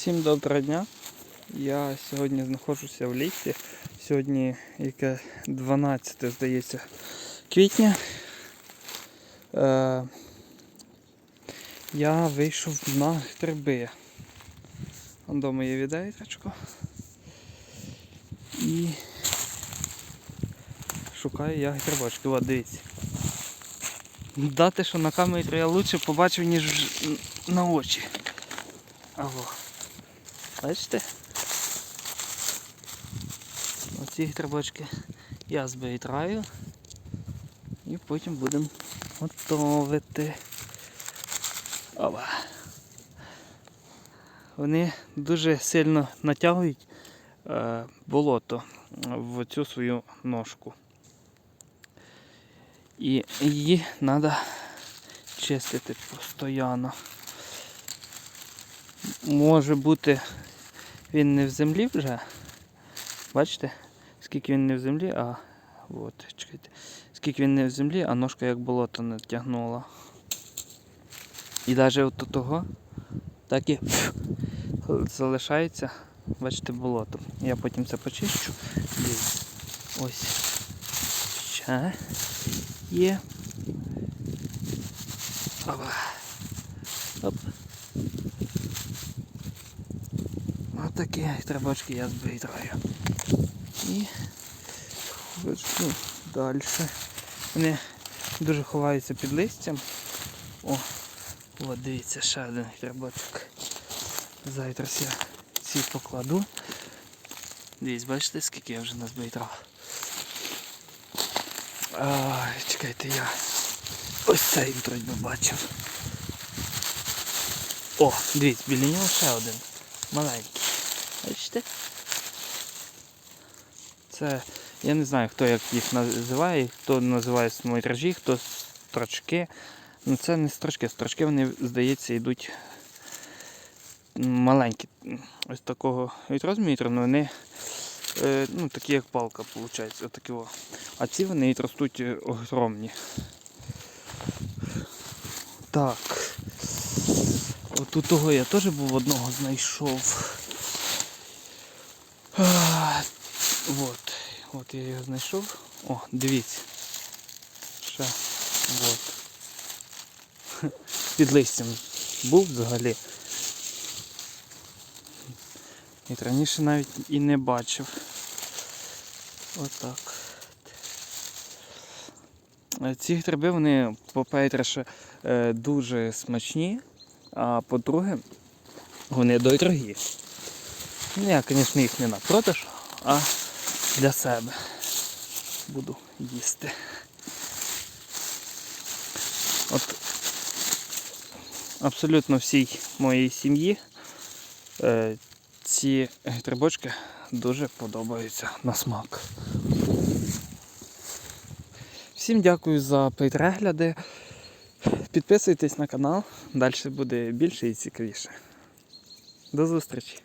Всім доброго дня. Я сьогодні знаходжуся в лісі. Сьогодні яке 12, здається, квітня. Е, я вийшов на гриби. Вон дома є відейтрочко. І шукаю я грибочки. От дивіться. Дати, що на камері я лучше побачив, ніж на очі. Аго. Бачите? Оці грибочки я збираю і потім будемо готувати. Опа. Вони дуже сильно натягують е, болото в цю свою ножку. І її треба чистити постійно. Може бути він не в землі вже. Бачите? Скільки він не в землі, а от, чекайте. Скільки він не в землі, а ножка як болото натягнула. І навіть от того так і залишається, бачите, болото. Я потім це почищу. Ось. Ще є. Оп. Отакі требочки я збираю. І ходжу далі. Вони дуже ховаються під листям. О, от дивіться, ще один грибочок. Зараз я ці покладу. Дивіться, бачите, скільки я вже назбирав. Ай, чекайте, я ось цей би бачив. О, дивіться, біля нього ще один. Маленький. Бачите? Це, я не знаю, хто як їх називає, хто називає смойтражі, хто строчки. Ну це не строчки, строчки вони, здається, йдуть маленькі. Ось такого розміру, але вони е, ну, такі як палка, виходить. Отакі. А ці вони ростуть е, огромні. Так. От у того я теж був одного знайшов. От. От я його знайшов. О, дивіться. Ще. От. Під листям був взагалі. І раніше навіть і не бачив. Отак. Е, Ці гриби, вони, по-перше, е, дуже смачні, а по-друге, вони дорогі. Ну, я, звісно, їх не на продаж, а для себе буду їсти. От абсолютно всій моїй сім'ї е, ці грибочки дуже подобаються на смак. Всім дякую за перегляди. Підписуйтесь на канал, далі буде більше і цікавіше. До зустрічі!